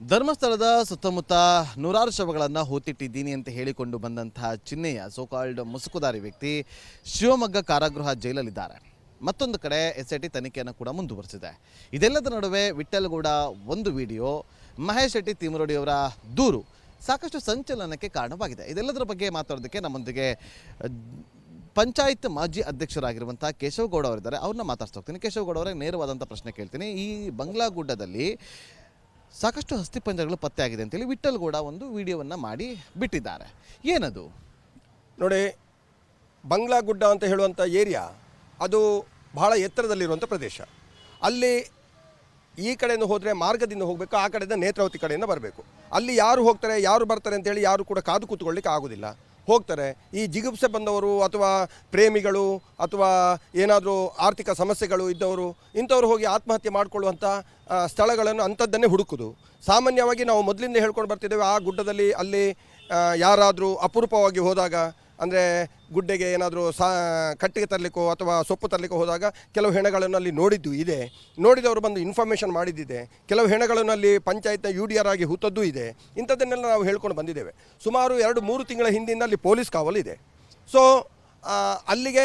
ಧರ್ಮಸ್ಥಳದ ಸುತ್ತಮುತ್ತ ನೂರಾರು ಶವಗಳನ್ನು ಹೂತಿಟ್ಟಿದ್ದೀನಿ ಅಂತ ಹೇಳಿಕೊಂಡು ಬಂದಂತಹ ಚಿನ್ನೆಯ ಸೋಕಾಲ್ಡ್ ಮುಸುಕುದಾರಿ ವ್ಯಕ್ತಿ ಶಿವಮೊಗ್ಗ ಕಾರಾಗೃಹ ಜೈಲಲ್ಲಿದ್ದಾರೆ. ಮತ್ತೊಂದು ಕಡೆ ಎಸ್ ಐ ಟಿ ತನಿಖೆಯನ್ನು ಕೂಡ ಮುಂದುವರಿಸಿದೆ. ಇದೆಲ್ಲದ ನಡುವೆ ವಿಠ್ಠಲಗೌಡ ಒಂದು ವಿಡಿಯೋ, ಮಹೇಶ್ ಶೆಟ್ಟಿ ತಿಮರೋಡಿಯವರ ದೂರು ಸಾಕಷ್ಟು ಸಂಚಲನಕ್ಕೆ ಕಾರಣವಾಗಿದೆ. ಇದೆಲ್ಲದರ ಬಗ್ಗೆ ಮಾತಾಡೋದಕ್ಕೆ ನಮ್ಮೊಂದಿಗೆ ಪಂಚಾಯತ್ ಮಾಜಿ ಅಧ್ಯಕ್ಷರಾಗಿರುವಂಥ ಕೇಶವಗೌಡ ಅವರಿದ್ದಾರೆ. ಅವ್ರನ್ನ ಮಾತಾಡ್ತಾ ಹೋಗ್ತೀನಿ. ಕೇಶವಗೌಡ ಅವರಿಗೆ ನೇರವಾದಂಥ ಪ್ರಶ್ನೆ ಕೇಳ್ತೀನಿ. ಈ ಬಂಗ್ಲಾ ಗುಡ್ಡದಲ್ಲಿ ಸಾಕಷ್ಟು ಅಸ್ಥಿಪಂಜರಗಳು ಪತ್ತೆ ಆಗಿದೆ ಅಂತೇಳಿ ಗೌಡ ಒಂದು ವಿಡಿಯೋವನ್ನು ಮಾಡಿ ಬಿಟ್ಟಿದ್ದಾರೆ. ಏನದು? ನೋಡಿ ಬಂಗ್ಲಾ ಗುಡ್ಡ ಅಂತ ಹೇಳುವಂಥ ಏರಿಯಾ, ಅದು ಬಹಳ ಎತ್ತರದಲ್ಲಿರುವಂಥ ಪ್ರದೇಶ. ಅಲ್ಲಿ ಈ ಕಡೆಯಿಂದ ಹೋದರೆ ಮಾರ್ಗದಿಂದ ಹೋಗಬೇಕು, ಆ ಕಡೆಯಿಂದ ನೇತ್ರಾವತಿ ಕಡೆಯಿಂದ ಬರಬೇಕು. ಅಲ್ಲಿ ಯಾರು ಹೋಗ್ತಾರೆ, ಯಾರು ಬರ್ತಾರೆ ಅಂತೇಳಿ ಯಾರು ಕೂಡ ಕಾದು ಕೂತ್ಕೊಳ್ಳಿಕ್ಕೆ ಆಗೋದಿಲ್ಲ. ಹೋಗ್ತಾರೆ. ಈ ಜಿಗುಪ್ಸೆ ಬಂದವರು ಅಥವಾ ಪ್ರೇಮಿಗಳು ಅಥವಾ ಏನಾದರೂ ಆರ್ಥಿಕ ಸಮಸ್ಯೆಗಳು ಇದ್ದವರು, ಇಂಥವ್ರು ಹೋಗಿ ಆತ್ಮಹತ್ಯೆ ಮಾಡಿಕೊಳ್ಳುವಂಥ ಸ್ಥಳಗಳನ್ನು ಅಂಥದ್ದನ್ನೇ ಹುಡುಕುದು. ಸಾಮಾನ್ಯವಾಗಿ ನಾವು ಮೊದಲಿಂದ ಹೇಳ್ಕೊಂಡು ಬರ್ತಿದ್ದೇವೆ, ಆ ಗುಡ್ಡದಲ್ಲಿ ಅಲ್ಲಿ ಯಾರಾದರೂ ಅಪರೂಪವಾಗಿ ಹೋದಾಗ ಅಂದರೆ ಗುಡ್ಡೆಗೆ ಏನಾದರೂ ಸಾ, ಕಟ್ಟಿಗೆ ತರಲಿಕ್ಕೋ ಅಥವಾ ಸೊಪ್ಪು ತರಲಿಕ್ಕೋ ಹೋದಾಗ ಕೆಲವು ಹೆಣಗಳನ್ನು ಅಲ್ಲಿ ನೋಡಿದ್ದು ಇದೆ. ನೋಡಿದವರು ಬಂದು ಇನ್ಫಾರ್ಮೇಷನ್ ಮಾಡಿದ್ದಿದೆ. ಕೆಲವು ಹೆಣಗಳನ್ನು ಅಲ್ಲಿ ಪಂಚಾಯತ್ನ ಯು ಡಿ ಆರ್ ಆಗಿ ಹೂತದ್ದು ಇದೆ. ಇಂಥದ್ದನ್ನೆಲ್ಲ ನಾವು ಹೇಳ್ಕೊಂಡು ಬಂದಿದ್ದೇವೆ. ಸುಮಾರು ಎರಡು ಮೂರು ತಿಂಗಳ ಹಿಂದಿಂದ ಅಲ್ಲಿ ಪೊಲೀಸ್ ಕಾವಲಿದೆ ಸೊ ಅಲ್ಲಿಗೆ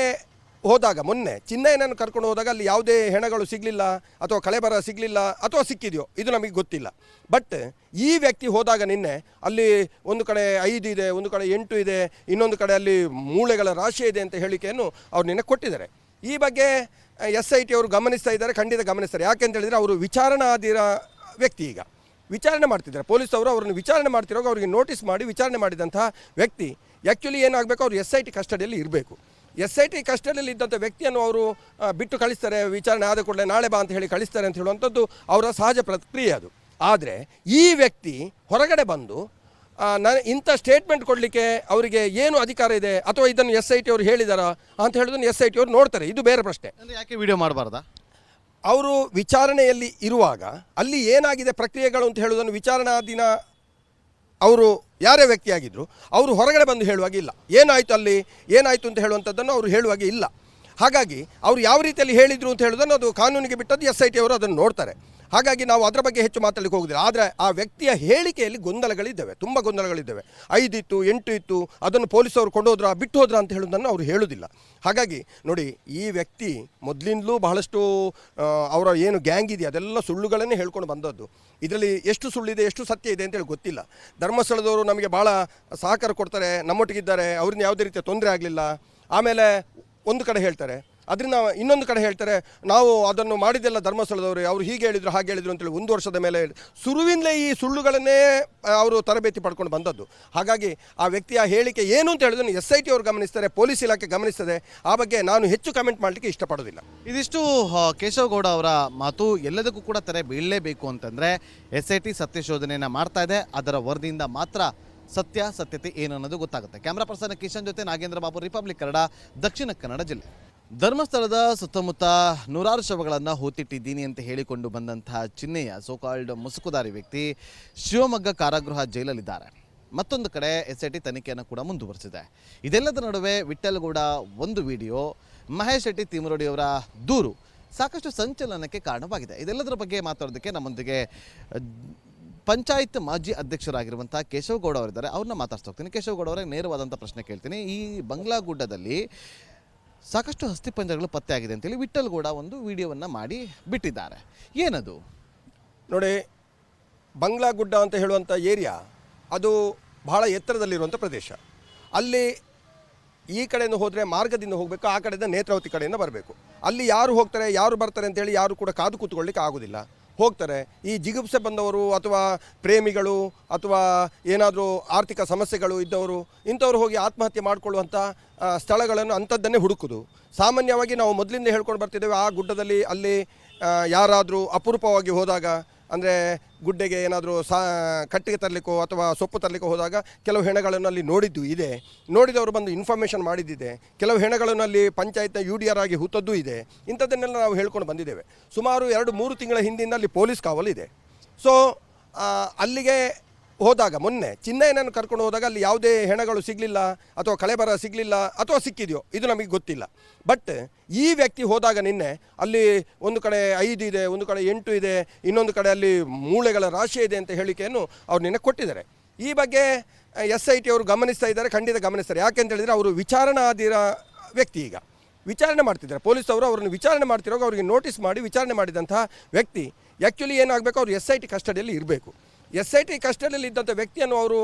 ಹೋದಾಗ ಮೊನ್ನೆ ಚಿನ್ನಯ್ಯನನ್ನು ಕರ್ಕೊಂಡು ಹೋದಾಗ ಅಲ್ಲಿ ಯಾವುದೇ ಹೆಣಗಳು ಸಿಗಲಿಲ್ಲ ಅಥವಾ ಕಳೆಬರ ಸಿಗಲಿಲ್ಲ ಅಥವಾ ಸಿಕ್ಕಿದೆಯೋ, ಇದು ನಮಗೆ ಗೊತ್ತಿಲ್ಲ. ಬಟ್ ಈ ವ್ಯಕ್ತಿ ಹೋದಾಗ ನಿನ್ನೆ ಅಲ್ಲಿ ಒಂದು ಕಡೆ ಐದು ಇದೆ, ಒಂದು ಕಡೆ ಎಂಟು ಇದೆ, ಇನ್ನೊಂದು ಕಡೆ ಅಲ್ಲಿ ಮೂಳೆಗಳ ರಾಶಿ ಇದೆ ಅಂತ ಹೇಳಿಕೆಯನ್ನು ಅವ್ರು ನಿನ್ನೆ ಕೊಟ್ಟಿದ್ದಾರೆ. ಈ ಬಗ್ಗೆ ಎಸ್ ಐ ಟಿ ಅವರು ಗಮನಿಸ್ತಾ ಇದ್ದಾರೆ, ಖಂಡಿತ ಗಮನಿಸ್ತಾರೆ. ಯಾಕೆಂತ ಹೇಳಿದರೆ ಅವರು ವಿಚಾರಣಾಧೀರ ವ್ಯಕ್ತಿ ಈಗ. ವಿಚಾರಣೆ ಮಾಡ್ತಿದ್ದಾರೆ. ಪೊಲೀಸ್ ಅವರು ಅವರನ್ನು ವಿಚಾರಣೆ ಮಾಡ್ತಿರೋ ಅವರಿಗೆ ನೋಟಿಸ್ ಮಾಡಿ ವಿಚಾರಣೆ ಮಾಡಿದಂಥ ವ್ಯಕ್ತಿ. ಆ್ಯಕ್ಚುಲಿ ಏನಾಗಬೇಕು? ಅವರು ಎಸ್ ಐ ಟಿ ಕಸ್ಟಡಿಯಲ್ಲಿ ಇರಬೇಕು. ಎಸ್ ಐ ಟಿ ಕಸ್ಟಡಿಯಲ್ಲಿ ಇದ್ದಂಥ ವ್ಯಕ್ತಿಯನ್ನು ಅವರು ಬಿಟ್ಟು ಕಳಿಸ್ತಾರೆ ವಿಚಾರಣೆ ಆದ ಕೂಡಲೇ ನಾಳೆ ಬಾ ಅಂತ ಹೇಳಿ ಕಳಿಸ್ತಾರೆ ಅಂತ ಹೇಳುವಂಥದ್ದು ಅವರ ಸಹಜ ಪ್ರಕ್ರಿಯೆ ಅದು. ಆದರೆ ಈ ವ್ಯಕ್ತಿ ಹೊರಗಡೆ ಬಂದು ನಾನು ಇಂಥ ಸ್ಟೇಟ್ಮೆಂಟ್ ಕೊಡಲಿಕ್ಕೆ ಅವರಿಗೆ ಏನು ಅಧಿಕಾರ ಇದೆ ಅಥವಾ ಇದನ್ನು ಎಸ್ ಐ ಟಿ ಅವರು ಹೇಳಿದಾರಾ ಅಂತ ಹೇಳೋದನ್ನು ಎಸ್ ಐ ಟಿ ಅವರು ನೋಡ್ತಾರೆ. ಇದು ಬೇರೆ ಪ್ರಶ್ನೆ. ಯಾಕೆ ವಿಡಿಯೋ ಮಾಡಬಾರ್ದಾ? ಅವರು ವಿಚಾರಣೆಯಲ್ಲಿ ಇರುವಾಗ ಅಲ್ಲಿ ಏನಾಗಿದೆ ಪ್ರಕ್ರಿಯೆಗಳು ಅಂತ ಹೇಳೋದನ್ನು ವಿಚಾರಣಾಧೀನ ಅವರು ಯಾರೇ ವ್ಯಕ್ತಿಯಾಗಿದ್ದರು ಅವರು ಹೊರಗಡೆ ಬಂದು ಹೇಳುವಾಗ ಇಲ್ಲ. ಏನಾಯಿತು ಅಲ್ಲಿ? ಏನಾಯಿತು ಅಂತ ಹೇಳುವಂಥದ್ದನ್ನು ಅವರು ಹೇಳುವಾಗ ಇಲ್ಲ. ಹಾಗಾಗಿ ಅವರು ಯಾವ ರೀತಿಯಲ್ಲಿ ಹೇಳಿದರು ಅಂತ ಹೇಳೋದನ್ನು ಅದು ಕಾನೂನಿಗೆ ಬಿಟ್ಟದ್ದು ಎಸ್ ಐ ಟಿ ಅವರು ಅದನ್ನು ನೋಡ್ತಾರೆ. ಹಾಗಾಗಿ ನಾವು ಅದರ ಬಗ್ಗೆ ಹೆಚ್ಚು ಮಾತಾಡಲಿಕ್ಕೆ ಹೋಗುದಿಲ್ಲ. ಆದರೆ ಆ ವ್ಯಕ್ತಿಯ ಹೇಳಿಕೆಯಲ್ಲಿ ಗೊಂದಲಗಳಿದ್ದಾವೆ. ತುಂಬ ಗೊಂದಲಗಳಿದ್ದಾವೆ. ಐದಿತ್ತು ಎಂಟು ಇತ್ತು ಅದನ್ನು ಪೊಲೀಸವರು ಕೊಂಡೋದ್ರ ಬಿಟ್ಟು ಹೋದ್ರ ಅಂತ ಹೇಳೋದನ್ನು ಅವರು ಹೇಳುವುದಿಲ್ಲ ಹಾಗಾಗಿ ನೋಡಿ, ಈ ವ್ಯಕ್ತಿ ಮೊದಲಿಂದಲೂ ಬಹಳಷ್ಟು ಅವರ ಏನು ಗ್ಯಾಂಗ್ ಇದೆ ಅದೆಲ್ಲ ಸುಳ್ಳುಗಳನ್ನೇ ಹೇಳ್ಕೊಂಡು ಬಂದದ್ದು. ಇದರಲ್ಲಿ ಎಷ್ಟು ಸುಳ್ಳಿದೆ, ಎಷ್ಟು ಸತ್ಯ ಇದೆ ಅಂತೇಳಿ ಗೊತ್ತಿಲ್ಲ. ಧರ್ಮಸ್ಥಳದವರು ನಮಗೆ ಭಾಳ ಸಹಕಾರ ಕೊಡ್ತಾರೆ, ನಮ್ಮೊಟ್ಟಿಗಿದ್ದಾರೆ ಅವ್ರನ್ನ ಯಾವುದೇ ರೀತಿಯ ತೊಂದರೆ ಆಗಲಿಲ್ಲ. ಆಮೇಲೆ ಒಂದು ಕಡೆ ಹೇಳ್ತಾರೆ ಅದರಿಂದ ಇನ್ನೊಂದು ಕಡೆ ಹೇಳ್ತಾರೆ, ನಾವು ಅದನ್ನು ಮಾಡಿದ್ದೆಲ್ಲ ಧರ್ಮಸ್ಥಳದವರು, ಅವರು ಹೀಗೆ ಹೇಳಿದರು, ಹಾಗೆ ಹೇಳಿದರು ಅಂತೇಳಿ ಒಂದು ವರ್ಷದ ಮೇಲೆ ಸುರುವಿಂದಲೇ ಈ ಸುಳ್ಳುಗಳನ್ನೇ ಅವರು ತರಬೇತಿ ಪಡ್ಕೊಂಡು ಬಂದದ್ದು. ಹಾಗಾಗಿ ಆ ವ್ಯಕ್ತಿಯ ಹೇಳಿಕೆ ಏನು ಅಂತ ಹೇಳಿದ್ರು ಎಸ್ ಐ ಟಿ ಅವರು ಗಮನಿಸ್ತಾರೆ, ಪೊಲೀಸ್ ಇಲಾಖೆ ಗಮನಿಸ್ತದೆ. ಆ ಬಗ್ಗೆ ನಾನು ಹೆಚ್ಚು ಕಮೆಂಟ್ ಮಾಡಲಿಕ್ಕೆ ಇಷ್ಟಪಡೋದಿಲ್ಲ. ಇದಿಷ್ಟು ಕೇಶವಗೌಡ ಅವರ ಮಾತು ಎಲ್ಲದಕ್ಕೂ ಕೂಡ ತೆರೆ ಬೀಳಲೇಬೇಕು ಅಂತಂದರೆ ಎಸ್ ಐ ಟಿ ಸತ್ಯಶೋಧನೆಯನ್ನು ಮಾಡ್ತಾ ಇದೆ. ಅದರ ವರದಿಯಿಂದ ಮಾತ್ರ ಸತ್ಯ, ಸತ್ಯತೆ ಏನು ಗೊತ್ತಾಗುತ್ತೆ. ಕ್ಯಾಮ್ರಾ ಪರ್ಸನ್ ಕಿಶನ್ ಜೊತೆ ನಾಗೇಂದ್ರ ಬಾಬು, ರಿಪಬ್ಲಿಕ್ ಕನ್ನಡ, ದಕ್ಷಿಣ ಕನ್ನಡ ಜಿಲ್ಲೆ. ಧರ್ಮಸ್ಥಳದ ಸುತ್ತಮುತ್ತ ನೂರಾರು ಶವಗಳನ್ನು ಹೂತಿಟ್ಟಿದ್ದೀನಿ ಅಂತ ಹೇಳಿಕೊಂಡು ಬಂದಂತಹ ಚಿನ್ನೆಯ ಸೋಕಾಲ್ಡ್ ಮುಸುಕುದಾರಿ ವ್ಯಕ್ತಿ ಶಿವಮೊಗ್ಗ ಕಾರಾಗೃಹ ಜೈಲಲ್ಲಿದ್ದಾರೆ. ಮತ್ತೊಂದು ಕಡೆ ಎಸ್ ಐ ಟಿ ತನಿಖೆಯನ್ನು ಕೂಡ ಮುಂದುವರಿಸಿದೆ. ಇದೆಲ್ಲದರ ನಡುವೆ ವಿಠ್ಠಲಗೌಡ ಒಂದು ವಿಡಿಯೋ, ಮಹೇಶ್ ಶೆಟ್ಟಿ ತಿಮರೋಡಿಯವರ ದೂರು ಸಾಕಷ್ಟು ಸಂಚಲನಕ್ಕೆ ಕಾರಣವಾಗಿದೆ. ಇದೆಲ್ಲದರ ಬಗ್ಗೆ ಮಾತಾಡೋದಕ್ಕೆ ನಮ್ಮೊಂದಿಗೆ ಪಂಚಾಯತ್ ಮಾಜಿ ಅಧ್ಯಕ್ಷರಾಗಿರುವಂಥ ಕೇಶವಗೌಡ ಅವರಿದ್ದಾರೆ. ಅವ್ರನ್ನ ಮಾತಾಡ್ತಾ ಹೋಗ್ತೀನಿ. ಕೇಶವಗೌಡ ಅವರೇ ನೇರವಾದಂಥ ಪ್ರಶ್ನೆ ಕೇಳ್ತೀನಿ. ಈ ಬಂಗ್ಲಾ ಗುಡ್ಡದಲ್ಲಿ ಸಾಕಷ್ಟು ಅಸ್ಥಿಪಂಜರಗಳು ಪತ್ತೆ ಆಗಿದೆ ಅಂತೇಳಿ ಗೌಡ ಒಂದು ವಿಡಿಯೋವನ್ನು ಮಾಡಿ ಬಿಟ್ಟಿದ್ದಾರೆ. ಏನದು? ನೋಡಿ, ಬಂಗ್ಲಾ ಗುಡ್ಡ ಅಂತ ಹೇಳುವಂಥ ಏರಿಯಾ, ಅದು ಬಹಳ ಎತ್ತರದಲ್ಲಿರುವಂಥ ಪ್ರದೇಶ. ಅಲ್ಲಿ ಈ ಕಡೆಯಿಂದ ಹೋದರೆ ಮಾರ್ಗದಿಂದ ಹೋಗಬೇಕು, ಆ ಕಡೆಯಿಂದ ನೇತ್ರಾವತಿ ಕಡೆಯಿಂದ ಬರಬೇಕು. ಅಲ್ಲಿ ಯಾರು ಹೋಗ್ತಾರೆ, ಯಾರು ಬರ್ತಾರೆ ಅಂತೇಳಿ ಯಾರು ಕೂಡ ಕಾದು ಕೂತ್ಕೊಳ್ಳಿಕ್ಕೆ ಆಗೋದಿಲ್ಲ. ಹೋಗ್ತಾರೆ. ಈ ಜಿಗುಪ್ಸೆ ಬಂದವರು ಅಥವಾ ಪ್ರೇಮಿಗಳು ಅಥವಾ ಏನಾದರೂ ಆರ್ಥಿಕ ಸಮಸ್ಯೆಗಳು ಇದ್ದವರು, ಇಂಥವ್ರು ಹೋಗಿ ಆತ್ಮಹತ್ಯೆ ಮಾಡಿಕೊಳ್ಳುವಂಥ ಸ್ಥಳಗಳನ್ನು ಅಂಥದ್ದನ್ನೇ ಹುಡುಕುದು. ಸಾಮಾನ್ಯವಾಗಿ ನಾವು ಮೊದಲಿಂದ ಹೇಳ್ಕೊಂಡು ಬರ್ತಿದ್ದೇವೆ, ಆ ಗುಡ್ಡದಲ್ಲಿ ಅಲ್ಲಿ ಯಾರಾದರೂ ಅಪರೂಪವಾಗಿ ಹೋದಾಗ ಅಂದರೆ ಗುಡ್ಡೆಗೆ ಏನಾದರೂ ಸಾ, ಕಟ್ಟಿಗೆ ತರಲಿಕ್ಕೋ ಅಥವಾ ಸೊಪ್ಪು ತರಲಿಕ್ಕೋ ಹೋದಾಗ ಕೆಲವು ಹೆಣಗಳನ್ನು ಅಲ್ಲಿ ನೋಡಿದ್ದು ಇದೆ. ನೋಡಿದವರು ಬಂದು ಇನ್ಫಾರ್ಮೇಷನ್ ಮಾಡಿದ್ದಿದೆ. ಕೆಲವು ಹೆಣಗಳನ್ನು ಅಲ್ಲಿ ಪಂಚಾಯತ್ನ ಯು ಡಿ ಆರ್ ಆಗಿ ಹೂತದ್ದು ಇದೆ. ಇಂಥದ್ದನ್ನೆಲ್ಲ ನಾವು ಹೇಳ್ಕೊಂಡು ಬಂದಿದ್ದೇವೆ. ಸುಮಾರು ಎರಡು ಮೂರು ತಿಂಗಳ ಹಿಂದಿನ ಅಲ್ಲಿ ಪೊಲೀಸ್ ಕಾವಲು ಇದೆ. ಸೊ ಅಲ್ಲಿಗೆ ಹೋದಾಗ ಮೊನ್ನೆ ಚಿನ್ನಯ್ಯನನ್ನು ಕರ್ಕೊಂಡು ಹೋದಾಗ ಅಲ್ಲಿ ಯಾವುದೇ ಹೆಣಗಳು ಸಿಗಲಿಲ್ಲ ಅಥವಾ ಕಳೆಬರ ಸಿಗಲಿಲ್ಲ ಅಥವಾ ಸಿಕ್ಕಿದೆಯೋ, ಇದು ನಮಗೆ ಗೊತ್ತಿಲ್ಲ. ಬಟ್ ಈ ವ್ಯಕ್ತಿ ಹೋದಾಗ ನಿನ್ನೆ ಅಲ್ಲಿ ಒಂದು ಕಡೆ ಐದು ಇದೆ, ಒಂದು ಕಡೆ ಎಂಟು ಇದೆ, ಇನ್ನೊಂದು ಕಡೆ ಅಲ್ಲಿ ಮೂಳೆಗಳ ರಾಶಿ ಇದೆ ಅಂತ ಹೇಳಿಕೆಯನ್ನು ಅವ್ರು ನಿನ್ನೆ ಕೊಟ್ಟಿದ್ದಾರೆ. ಈ ಬಗ್ಗೆ ಎಸ್ ಐ ಟಿ ಅವರು ಗಮನಿಸ್ತಾ ಇದ್ದಾರೆ, ಖಂಡಿತ ಗಮನಿಸ್ತಾರೆ. ಯಾಕೆಂತ ಹೇಳಿದರೆ ಅವರು ವಿಚಾರಣಾಧೀರ ವ್ಯಕ್ತಿ ಈಗ. ವಿಚಾರಣೆ ಮಾಡ್ತಿದ್ದಾರೆ. ಪೊಲೀಸ್ ಅವರು ಅವರನ್ನು ವಿಚಾರಣೆ ಮಾಡ್ತಿರೋ ಅವರಿಗೆ ನೋಟಿಸ್ ಮಾಡಿ ವಿಚಾರಣೆ ಮಾಡಿದಂತಹ ವ್ಯಕ್ತಿ. ಆ್ಯಕ್ಚುಲಿ ಏನಾಗಬೇಕು? ಅವರು ಎಸ್ ಐ ಟಿ ಕಸ್ಟಡಿಯಲ್ಲಿ ಇರಬೇಕು. ಎಸ್ ಐ ಟಿ ಕಸ್ಟಡಿಯಲ್ಲಿ ಇದ್ದಂಥ ವ್ಯಕ್ತಿಯನ್ನು ಅವರು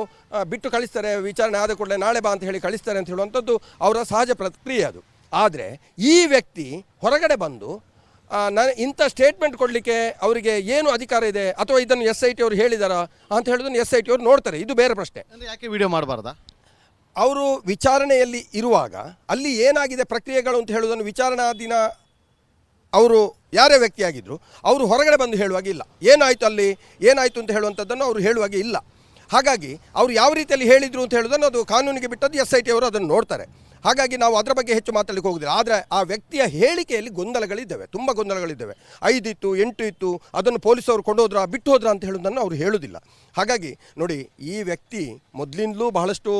ಬಿಟ್ಟು ಕಳಿಸ್ತಾರೆ ವಿಚಾರಣೆ ಆದ ಕೂಡಲೇ ನಾಳೆ ಬಾ ಅಂತ ಹೇಳಿ ಕಳಿಸ್ತಾರೆ ಅಂತ ಹೇಳುವಂಥದ್ದು ಅವರ ಸಹಜ ಪ್ರಕ್ರಿಯೆ ಅದು. ಆದರೆ ಈ ವ್ಯಕ್ತಿ ಹೊರಗಡೆ ಬಂದು ನಾನು ಇಂಥ ಸ್ಟೇಟ್ಮೆಂಟ್ ಕೊಡಲಿಕ್ಕೆ ಅವರಿಗೆ ಏನು ಅಧಿಕಾರ ಇದೆ ಅಥವಾ ಇದನ್ನು ಎಸ್ ಐ ಟಿ ಅವರು ಹೇಳಿದಾರಾ ಅಂತ ಹೇಳೋದನ್ನು ಎಸ್ ಐ ಟಿ ಅವರು ನೋಡ್ತಾರೆ. ಇದು ಬೇರೆ ಪ್ರಶ್ನೆ. ಯಾಕೆ ವಿಡಿಯೋ ಮಾಡಬಾರ್ದಾ? ಅವರು ವಿಚಾರಣೆಯಲ್ಲಿ ಇರುವಾಗ ಅಲ್ಲಿ ಏನಾಗಿದೆ ಪ್ರಕ್ರಿಯೆಗಳು ಅಂತ ಹೇಳೋದನ್ನು ವಿಚಾರಣಾಧೀನ ಅವರು ಯಾರೇ ವ್ಯಕ್ತಿಯಾಗಿದ್ದರು ಅವರು ಹೊರಗಡೆ ಬಂದು ಹೇಳುವಾಗ ಇಲ್ಲ. ಏನಾಯಿತು ಅಲ್ಲಿ? ಏನಾಯಿತು ಅಂತ ಹೇಳುವಂಥದ್ದನ್ನು ಅವರು ಹೇಳುವಾಗ ಇಲ್ಲ. ಹಾಗಾಗಿ ಅವರು ಯಾವ ರೀತಿಯಲ್ಲಿ ಹೇಳಿದರು ಅಂತ ಹೇಳೋದನ್ನು ಅದು ಕಾನೂನಿಗೆ ಬಿಟ್ಟದ್ದು ಎಸ್ ಐ ಟಿ ಅವರು ಅದನ್ನು ನೋಡ್ತಾರೆ. ಹಾಗಾಗಿ ನಾವು ಅದರ ಬಗ್ಗೆ ಹೆಚ್ಚು ಮಾತಾಡಲಿಕ್ಕೆ ಹೋಗುದಿಲ್ಲ. ಆದರೆ ಆ ವ್ಯಕ್ತಿಯ ಹೇಳಿಕೆಯಲ್ಲಿ ಗೊಂದಲಗಳಿದ್ದಾವೆ, ತುಂಬ ಗೊಂದಲಗಳಿದ್ದಾವೆ. ಐದಿತ್ತು, ಎಂಟು ಇತ್ತು, ಅದನ್ನು ಪೊಲೀಸವರು ಕೊಂಡೋದ್ರ ಬಿಟ್ಟು ಹೋದ್ರ ಅಂತ ಹೇಳೋದನ್ನು ಅವರು ಹೇಳುವುದಿಲ್ಲ ಹಾಗಾಗಿ ನೋಡಿ, ಈ ವ್ಯಕ್ತಿ ಮೊದಲಿಂದಲೂ ಬಹಳಷ್ಟು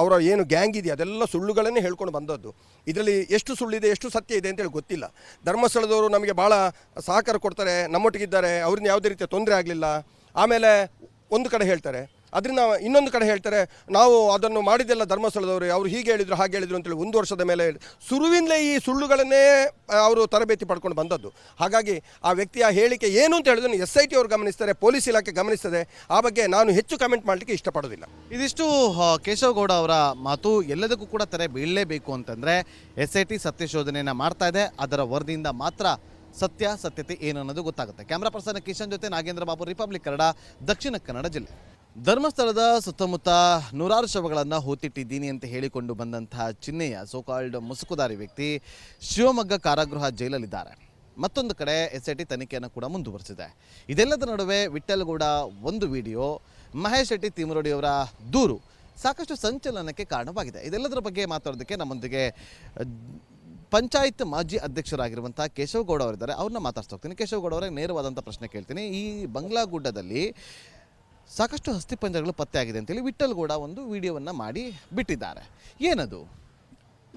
ಅವರ ಏನು ಗ್ಯಾಂಗ್ ಇದೆ ಅದೆಲ್ಲ ಸುಳ್ಳುಗಳನ್ನೇ ಹೇಳ್ಕೊಂಡು ಬಂದದ್ದು. ಇದರಲ್ಲಿ ಎಷ್ಟು ಸುಳ್ಳಿದೆ, ಎಷ್ಟು ಸತ್ಯ ಇದೆ ಅಂತೇಳಿ ಗೊತ್ತಿಲ್ಲ. ಧರ್ಮಸ್ಥಳದವರು ನಮಗೆ ಭಾಳ ಸಹಕಾರ ಕೊಡ್ತಾರೆ, ನಮ್ಮೊಟ್ಟಿಗಿದ್ದಾರೆ ಅವ್ರನ್ನ ಯಾವುದೇ ರೀತಿಯ ತೊಂದರೆ ಆಗಲಿಲ್ಲ. ಆಮೇಲೆ ಒಂದು ಕಡೆ ಹೇಳ್ತಾರೆ ಅದರಿಂದ ಇನ್ನೊಂದು ಕಡೆ ಹೇಳ್ತಾರೆ, ನಾವು ಅದನ್ನು ಮಾಡಿದ್ದೆಲ್ಲ ಧರ್ಮಸ್ಥಳದವರು, ಅವರು ಹೀಗೆ ಹೇಳಿದ್ರು, ಹಾಗೆ ಹೇಳಿದರು ಅಂತೇಳಿ ಒಂದು ವರ್ಷದ ಮೇಲೆ ಸುರುವಿಂದಲೇ ಈ ಸುಳ್ಳುಗಳನ್ನೇ ಅವರು ತರಬೇತಿ ಪಡ್ಕೊಂಡು ಬಂದದ್ದು. ಹಾಗಾಗಿ ಆ ವ್ಯಕ್ತಿಯ ಹೇಳಿಕೆ ಏನು ಅಂತ ಹೇಳಿದ್ರು ಎಸ್ ಐ ಟಿ ಅವರು ಗಮನಿಸ್ತಾರೆ, ಪೊಲೀಸ್ ಇಲಾಖೆ ಗಮನಿಸ್ತದೆ. ಆ ಬಗ್ಗೆ ನಾನು ಹೆಚ್ಚು ಕಮೆಂಟ್ ಮಾಡಲಿಕ್ಕೆ ಇಷ್ಟಪಡೋದಿಲ್ಲ ಇದಿಷ್ಟು ಕೇಶವಗೌಡ ಅವರ ಮಾತು ಎಲ್ಲದಕ್ಕೂ ಕೂಡ ತೆರೆ ಬೀಳಲೇಬೇಕು ಅಂತಂದರೆ ಎಸ್ ಐ ಟಿ ಸತ್ಯಶೋಧನೆಯನ್ನು ಮಾಡ್ತಾ ಇದೆ. ಅದರ ವರದಿಯಿಂದ ಮಾತ್ರ ಸತ್ಯ, ಸತ್ಯತೆ ಏನು ಅನ್ನೋದು ಗೊತ್ತಾಗುತ್ತೆ. ಕ್ಯಾಮ್ರಾ ಪರ್ಸನ್ ಕಿಶನ್ ಜೊತೆ ನಾಗೇಂದ್ರ ಬಾಬು, ರಿಪಬ್ಲಿಕ್ ಕನ್ನಡ, ದಕ್ಷಿಣ ಕನ್ನಡ ಜಿಲ್ಲೆ. ಧರ್ಮಸ್ಥಳದ ಸುತ್ತಮುತ್ತ ನೂರಾರು ಶವಗಳನ್ನು ಹೂತಿಟ್ಟಿದ್ದೀನಿ ಅಂತ ಹೇಳಿಕೊಂಡು ಬಂದಂತಹ ಚಿನ್ನೆಯ ಸೋಕಾಲ್ಡ್ ಮುಸುಕುದಾರಿ ವ್ಯಕ್ತಿ ಶಿವಮೊಗ್ಗ ಕಾರಾಗೃಹ ಜೈಲಲ್ಲಿದ್ದಾರೆ. ಮತ್ತೊಂದು ಕಡೆ ಎಸ್ ಐ ಟಿ ತನಿಖೆಯನ್ನು ಕೂಡ ಮುಂದುವರಿಸಿದೆ. ಇದೆಲ್ಲದರ ನಡುವೆ ವಿಠ್ಠಲಗೌಡ ಒಂದು ವಿಡಿಯೋ, ಮಹೇಶ್ ಶೆಟ್ಟಿ ತಿಮರೋಡಿಯವರ ದೂರು ಸಾಕಷ್ಟು ಸಂಚಲನಕ್ಕೆ ಕಾರಣವಾಗಿದೆ. ಇದೆಲ್ಲದರ ಬಗ್ಗೆ ಮಾತಾಡೋದಕ್ಕೆ ನಮ್ಮೊಂದಿಗೆ ಪಂಚಾಯತ್ ಮಾಜಿ ಅಧ್ಯಕ್ಷರಾಗಿರುವಂಥ ಕೇಶವಗೌಡ ಅವರಿದ್ದಾರೆ. ಅವ್ರನ್ನ ಮಾತಾಡ್ತಾ ಹೋಗ್ತೀನಿ. ಕೇಶವಗೌಡ ಅವರಿಗೆ ನೇರವಾದಂಥ ಪ್ರಶ್ನೆ ಕೇಳ್ತೀನಿ. ಈ ಬಂಗ್ಲಾ ಗುಡ್ಡದಲ್ಲಿ ಸಾಕಷ್ಟು ಅಸ್ಥಿಪಂಜರಗಳು ಪತ್ತೆ ಆಗಿದೆ ಅಂತೇಳಿ ಗೌಡ ಒಂದು ವಿಡಿಯೋವನ್ನು ಮಾಡಿ ಬಿಟ್ಟಿದ್ದಾರೆ. ಏನದು?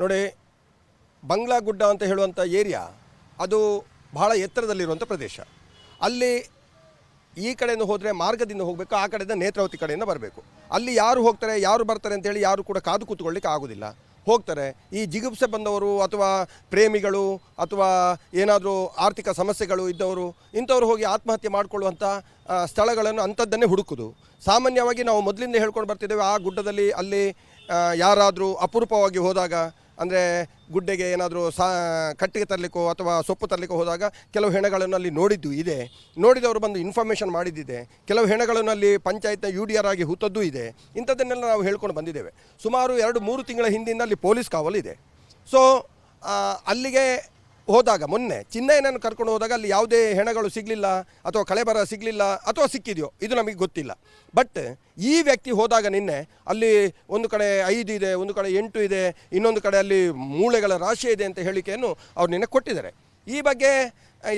ನೋಡಿ ಬಂಗ್ಲಾ ಗುಡ್ಡ ಅಂತ ಹೇಳುವಂಥ ಏರಿಯಾ, ಅದು ಬಹಳ ಎತ್ತರದಲ್ಲಿರುವಂಥ ಪ್ರದೇಶ. ಅಲ್ಲಿ ಈ ಕಡೆಯಿಂದ ಹೋದರೆ ಮಾರ್ಗದಿಂದ ಹೋಗಬೇಕು, ಆ ಕಡೆಯಿಂದ ನೇತ್ರಾವತಿ ಕಡೆಯಿಂದ ಬರಬೇಕು. ಅಲ್ಲಿ ಯಾರು ಹೋಗ್ತಾರೆ, ಯಾರು ಬರ್ತಾರೆ ಅಂತೇಳಿ ಯಾರು ಕೂಡ ಕಾದು ಕೂತ್ಕೊಳ್ಳಿಕ್ಕೆ ಆಗೋದಿಲ್ಲ. ಹೋಗ್ತಾರೆ, ಈ ಜಿಗುಪ್ಸೆ ಬಂದವರು ಅಥವಾ ಪ್ರೇಮಿಗಳು ಅಥವಾ ಏನಾದರೂ ಆರ್ಥಿಕ ಸಮಸ್ಯೆಗಳು ಇದ್ದವರು, ಇಂಥವ್ರು ಹೋಗಿ ಆತ್ಮಹತ್ಯೆ ಮಾಡಿಕೊಳ್ಳುವಂಥ ಸ್ಥಳಗಳನ್ನು ಅಂಥದ್ದನ್ನೇ ಹುಡುಕುದು. ಸಾಮಾನ್ಯವಾಗಿ ನಾವು ಮೊದಲಿಂದ ಹೇಳ್ಕೊಂಡು ಬರ್ತಿದ್ದೇವೆ, ಆ ಗುಡ್ಡದಲ್ಲಿ ಅಲ್ಲಿ ಯಾರಾದರೂ ಅಪರೂಪವಾಗಿ ಹೋದಾಗ ಅಂದರೆ ಗುಡ್ಡೆಗೆ ಏನಾದರೂ ಸಾ ಕಟ್ಟಿಗೆ ತರಲಿಕ್ಕೋ ಅಥವಾ ಸೊಪ್ಪು ತರಲಿಕ್ಕೋ ಹೋದಾಗ ಕೆಲವು ಹೆಣಗಳನ್ನು ಅಲ್ಲಿ ನೋಡಿದ್ದು ಇದೆ. ನೋಡಿದವರು ಬಂದು ಇನ್ಫಾರ್ಮೇಷನ್ ಮಾಡಿದ್ದಿದೆ. ಕೆಲವು ಹೆಣಗಳನ್ನು ಅಲ್ಲಿ ಪಂಚಾಯತ್ನ ಯು ಡಿ ಆರ್ ಆಗಿ ಹೂತದ್ದು ಇದೆ. ಇಂಥದ್ದನ್ನೆಲ್ಲ ನಾವು ಹೇಳ್ಕೊಂಡು ಬಂದಿದ್ದೇವೆ. ಸುಮಾರು ಎರಡು ಮೂರು ತಿಂಗಳ ಹಿಂದಿಂದ ಅಲ್ಲಿ ಪೊಲೀಸ್ ಕಾವಲು ಇದೆ. ಸೊ ಅಲ್ಲಿಗೆ ಹೋದಾಗ ಮೊನ್ನೆ ಚಿನ್ನಯ್ಯನನ್ನು ಕರ್ಕೊಂಡು ಹೋದಾಗ ಅಲ್ಲಿ ಯಾವುದೇ ಹೆಣಗಳು ಸಿಗಲಿಲ್ಲ ಅಥವಾ ಕಳೆಬರ ಸಿಗಲಿಲ್ಲ ಅಥವಾ ಸಿಕ್ಕಿದೆಯೋ, ಇದು ನಮಗೆ ಗೊತ್ತಿಲ್ಲ. ಬಟ್ ಈ ವ್ಯಕ್ತಿ ಹೋದಾಗ ನಿನ್ನೆ ಅಲ್ಲಿ ಒಂದು ಕಡೆ ಐದು ಇದೆ, ಒಂದು ಕಡೆ ಎಂಟು ಇದೆ, ಇನ್ನೊಂದು ಕಡೆ ಅಲ್ಲಿ ಮೂಳೆಗಳ ರಾಶಿ ಇದೆ ಅಂತ ಹೇಳಿಕೆಯನ್ನು ಅವ್ರು ನಿನ್ನೆ ಕೊಟ್ಟಿದ್ದಾರೆ. ಈ ಬಗ್ಗೆ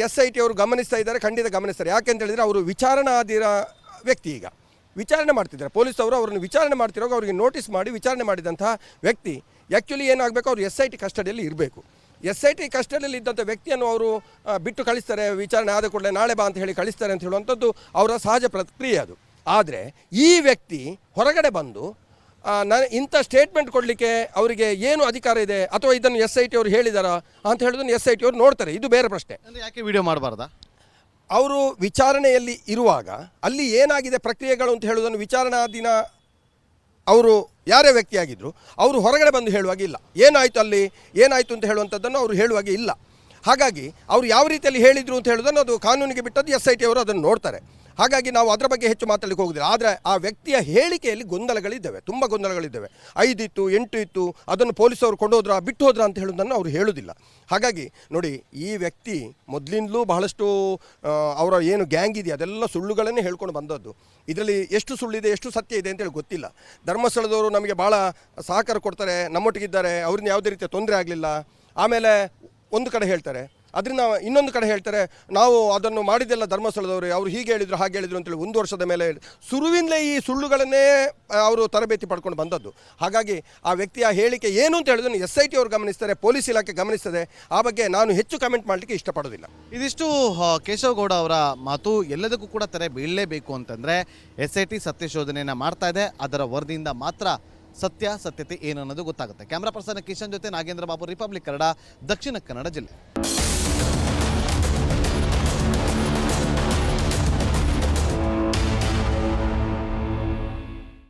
ಎಸ್ ಐ ಟಿ ಅವರು ಗಮನಿಸ್ತಾ ಇದ್ದಾರೆ, ಖಂಡಿತ ಗಮನಿಸ್ತಾರೆ. ಯಾಕೆಂತ ಹೇಳಿದರೆ ಅವರು ವಿಚಾರಣಾದಿರ ವ್ಯಕ್ತಿ ಈಗ. ವಿಚಾರಣೆ ಮಾಡ್ತಿದ್ದಾರೆ. ಪೊಲೀಸ್ ಅವರು ಅವರನ್ನು ವಿಚಾರಣೆ ಮಾಡ್ತಿರೋ ಅವರಿಗೆ ನೋಟಿಸ್ ಮಾಡಿ ವಿಚಾರಣೆ ಮಾಡಿದಂತಹ ವ್ಯಕ್ತಿ. ಆ್ಯಕ್ಚುಲಿ ಏನಾಗಬೇಕು? ಅವರು ಎಸ್ ಐ ಟಿ ಕಸ್ಟಡಿಯಲ್ಲಿ ಇರಬೇಕು. ಎಸ್ ಐ ಟಿ ಕಸ್ಟಡಿಯಲ್ಲಿ ಇದ್ದಂಥ ವ್ಯಕ್ತಿಯನ್ನು ಅವರು ಬಿಟ್ಟು ಕಳಿಸ್ತಾರೆ ವಿಚಾರಣೆ ಆದ ಕೂಡಲೇ ನಾಳೆ ಬಾ ಅಂತ ಹೇಳಿ ಕಳಿಸ್ತಾರೆ ಅಂತ ಹೇಳುವಂಥದ್ದು ಅವರ ಸಹಜ ಪ್ರಕ್ರಿಯೆ ಅದು. ಆದರೆ ಈ ವ್ಯಕ್ತಿ ಹೊರಗಡೆ ಬಂದು ನಾನು ಇಂಥ ಸ್ಟೇಟ್ಮೆಂಟ್ ಕೊಡಲಿಕ್ಕೆ ಅವರಿಗೆ ಏನು ಅಧಿಕಾರ ಇದೆ ಅಥವಾ ಇದನ್ನು ಎಸ್ ಐ ಟಿ ಅವರು ಹೇಳಿದಾರಾ ಅಂತ ಹೇಳೋದನ್ನು ಎಸ್ ಐ ಟಿ ಅವರು ನೋಡ್ತಾರೆ. ಇದು ಬೇರೆ ಪ್ರಶ್ನೆ. ಅಂದರೆ ಯಾಕೆ ವಿಡಿಯೋ ಮಾಡಬಾರ್ದಾ? ಅವರು ವಿಚಾರಣೆಯಲ್ಲಿ ಇರುವಾಗ ಅಲ್ಲಿ ಏನಾಗಿದೆ ಪ್ರಕ್ರಿಯೆಗಳು ಅಂತ ಹೇಳೋದನ್ನು ವಿಚಾರಣಾಧೀನ ಅವರು ಯಾರೇ ವ್ಯಕ್ತಿಯಾಗಿದ್ದರು ಅವರು ಹೊರಗಡೆ ಬಂದು ಹೇಳುವಾಗ ಇಲ್ಲ. ಏನಾಯಿತು ಅಲ್ಲಿ? ಏನಾಯಿತು ಅಂತ ಹೇಳುವಂಥದ್ದನ್ನು ಅವರು ಹೇಳುವಾಗ ಇಲ್ಲ. ಹಾಗಾಗಿ ಅವರು ಯಾವ ರೀತಿಯಲ್ಲಿ ಹೇಳಿದರು ಅಂತ ಹೇಳೋದನ್ನು ಅದು ಕಾನೂನಿಗೆ ಬಿಟ್ಟದ್ದು ಎಸ್ ಐ ಟಿ ಅವರು ಅದನ್ನು ನೋಡ್ತಾರೆ. ಹಾಗಾಗಿ ನಾವು ಅದರ ಬಗ್ಗೆ ಹೆಚ್ಚು ಮಾತಾಡಲಿಕ್ಕೆ ಹೋಗುದಿಲ್ಲ. ಆದರೆ ಆ ವ್ಯಕ್ತಿಯ ಹೇಳಿಕೆಯಲ್ಲಿ ಗೊಂದಲಗಳಿದ್ದಾವೆ, ತುಂಬ ಗೊಂದಲಗಳಿದ್ದಾವೆ. ಐದಿತ್ತು, ಎಂಟು ಇತ್ತು, ಅದನ್ನು ಪೊಲೀಸವರು ಕೊಂಡೋದ್ರಾ ಬಿಟ್ಟು ಹೋದ್ರ ಅಂತ ಹೇಳೋದನ್ನು ಅವರು ಹೇಳುವುದಿಲ್ಲ ಹಾಗಾಗಿ ನೋಡಿ, ಈ ವ್ಯಕ್ತಿ ಮೊದಲಿಂದಲೂ ಬಹಳಷ್ಟು ಅವರ ಏನು ಗ್ಯಾಂಗ್ ಇದೆ ಅದೆಲ್ಲ ಸುಳ್ಳುಗಳನ್ನೇ ಹೇಳ್ಕೊಂಡು ಬಂದದ್ದು. ಇದರಲ್ಲಿ ಎಷ್ಟು ಸುಳ್ಳಿದೆ, ಎಷ್ಟು ಸತ್ಯ ಇದೆ ಅಂತೇಳಿ ಗೊತ್ತಿಲ್ಲ. ಧರ್ಮಸ್ಥಳದವರು ನಮಗೆ ಭಾಳ ಸಹಕಾರ ಕೊಡ್ತಾರೆ, ನಮ್ಮೊಟ್ಟಿಗಿದ್ದಾರೆ ಅವ್ರನ್ನ ಯಾವುದೇ ರೀತಿಯ ತೊಂದರೆ ಆಗಲಿಲ್ಲ. ಆಮೇಲೆ ಒಂದು ಕಡೆ ಹೇಳ್ತಾರೆ ಅದರಿಂದ ಇನ್ನೊಂದು ಕಡೆ ಹೇಳ್ತಾರೆ, ನಾವು ಅದನ್ನು ಮಾಡಿದ್ದೆಲ್ಲ ಧರ್ಮಸ್ಥಳದವರು, ಅವರು ಹೀಗೆ ಹೇಳಿದರು, ಹಾಗೆ ಹೇಳಿದರು ಅಂತೇಳಿ ಒಂದು ವರ್ಷದ ಮೇಲೆ ಸುರುವಿಂದಲೇ ಈ ಸುಳ್ಳುಗಳನ್ನೇ ಅವರು ತರಬೇತಿ ಪಡ್ಕೊಂಡು ಬಂದದ್ದು. ಹಾಗಾಗಿ ಆ ವ್ಯಕ್ತಿಯ ಹೇಳಿಕೆ ಏನು ಅಂತ ಹೇಳಿದ್ರು ಎಸ್ ಐ ಟಿ ಅವರು ಗಮನಿಸ್ತಾರೆ, ಪೊಲೀಸ್ ಇಲಾಖೆ ಗಮನಿಸ್ತದೆ. ಆ ಬಗ್ಗೆ ನಾನು ಹೆಚ್ಚು ಕಮೆಂಟ್ ಮಾಡಲಿಕ್ಕೆ ಇಷ್ಟಪಡೋದಿಲ್ಲ. ಇದಿಷ್ಟು ಕೇಶವಗೌಡ ಅವರ ಮಾತು ಎಲ್ಲದಕ್ಕೂ ಕೂಡ ತೆರೆ ಬೀಳಲೇಬೇಕು ಅಂತಂದರೆ ಎಸ್ ಐ ಟಿ ಸತ್ಯಶೋಧನೆಯನ್ನು ಮಾಡ್ತಾ ಇದೆ. ಅದರ ವರದಿಯಿಂದ ಮಾತ್ರ ಸತ್ಯ, ಸತ್ಯತೆ ಏನು ಗೊತ್ತಾಗುತ್ತೆ. ಕ್ಯಾಮ್ರಾ ಪರ್ಸನ್ ಕಿಶನ್ ಜೊತೆ ನಾಗೇಂದ್ರ ಬಾಬು, ರಿಪಬ್ಲಿಕ್ ಕನ್ನಡ, ದಕ್ಷಿಣ ಕನ್ನಡ ಜಿಲ್ಲೆ.